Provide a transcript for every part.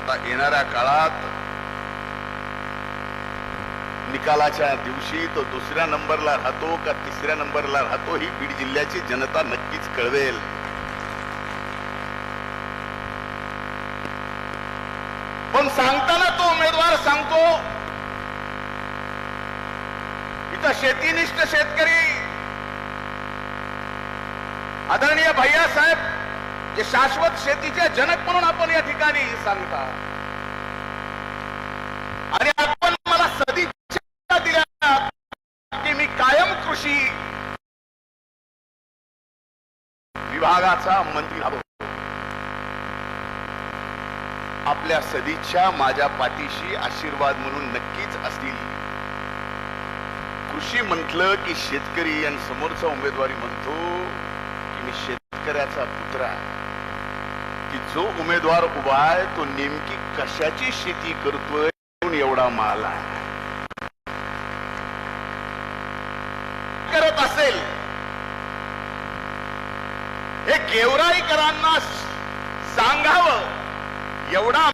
आता येणाऱ्या काळात निकालाच्या दिवशी तो दुसऱ्या नंबरला राहतो का तिसऱ्या नंबरला राहतो ही बीड जिल्ह्याची जनता नक्कीच कळवेल. पण सांगताना तो उमेदवार सांगतो इथं शेतीनिष्ठ शेतकरी आदरणीय भैया साहेब जे शाश्वत शेतीचे जनक म्हणून आपण या ठिकाणी सांगता. आणि आपण मला सदिच्छा दिल्या की मी कायम कृषी विभागाचा मंत्री राहतो आपल्या सदिच्छा माझ्या पाठीशी आशीर्वाद म्हणून नक्कीच असतील. कृषी म्हटलं की शेतकरी आणि समोरचा उमेदवारी म्हणतो की मी शेतकऱ्याचा पुत्र आहे. की जो उमेदवार उभा आहे तो नेमकी कशाची शेती करतोय म्हणून एवढा माल आहे. करत असेल. हे गेवराईकरांना सांगावं एवढा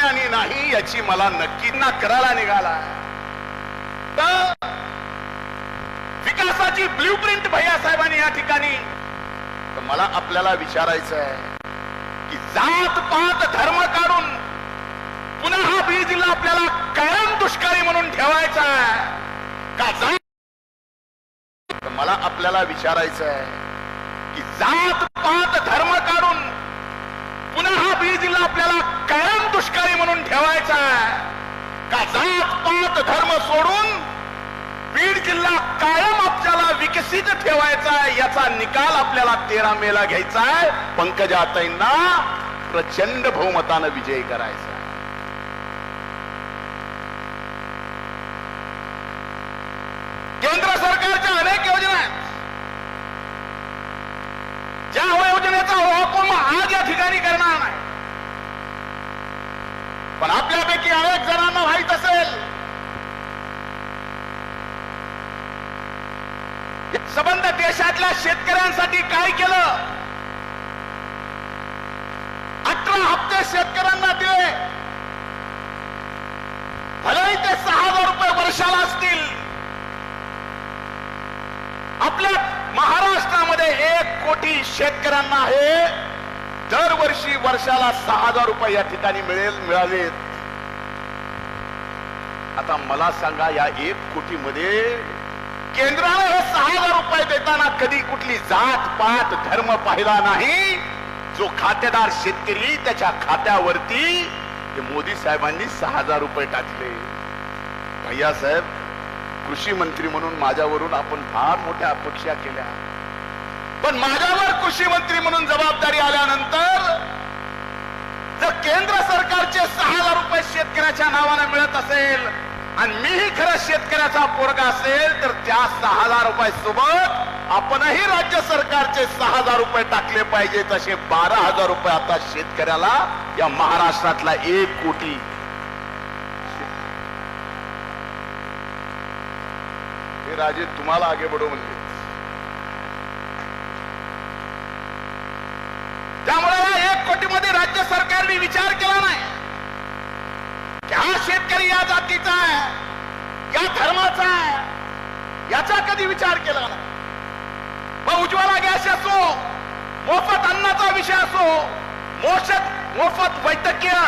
अज्ञानी नाही याची मला नक्की ना करायला निघाला. तर विकासाची ब्ल्यू प्रिंट भैया साहेबांनी या ठिकाणी. तर मला आपल्याला विचारायचं आहे की जात पात धर्म काढून पुन्हा हा बीड जिल्हा आपल्याला कायम दुष्काळी म्हणून ठेवायचा आहे. का जात मला आपल्याला विचारायचं आहे की जात पात धर्म हा आपल्याला कायम दुष्काळी म्हणून ठेवायचा का जात पात धर्म सोडून बीड जिल्हा कायम आपल्याला विकसित ठेवायचा याचा निकाल आपल्याला तेरा मेला घ्यायचा आहे. पंकजाताईंना प्रचंड बहुमतानं विजयी करायचा केंद्र सरकारच्या अनेक पण आपल्यापैकी अनेक जणांना माहीत असेल संबंध देशातल्या शेतकऱ्यांसाठी काय केलं? अठरा हप्ते शेतकऱ्यांना दिले. भलेही ते सहा हजार रुपये वर्षाला असतील. आपल्या महाराष्ट्रामध्ये एक कोटी शेतकऱ्यांना हे दरवर्षी वर्षाला सहा हजार रुपये या ठिकाणी मिळेल मिळालेत. आता मला सांगा या एक कोटी मध्ये केंद्राने हे सहा हजार रुपये देताना कधी कुठली जात पात धर्म पाहिला नाही? जो खातेदार शेतकरी त्याच्या खात्यावरती मोदी साहेबांनी सहा हजार रुपये टाकले. भैया साहेब कृषी मंत्री म्हणून माझ्यावरून आपण फार मोठ्या अपेक्षा केल्या. पण माझ्यावर कृषी मंत्री म्हणून जबाबदारी आल्यानंतर जर केंद्र सरकारचे सहा हजार रुपये शेतकऱ्याच्या नावाने मिळत असेल आणि मीही खरं शेतकऱ्याचा पोरगा असेल तर त्या सहा हजार रुपये सोबत आपणही राज्य सरकारचे सहा हजार रुपये टाकले पाहिजे तसे बारा हजार रुपये आता शेतकऱ्याला या महाराष्ट्रातला एक कोटी हे राजे तुम्हाला आगे बडो म्हणजे या राज्य सरकारने विचार केला नाही. की हा शेतकरी या जातीचा आहे या धर्माचा आहे याचा कधी विचार केला नाही. मग उज्ज्वला गॅस असो मोफत अन्नाचा विषय असो मोफत मोफत वैद्यकीय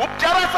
उपचाराचा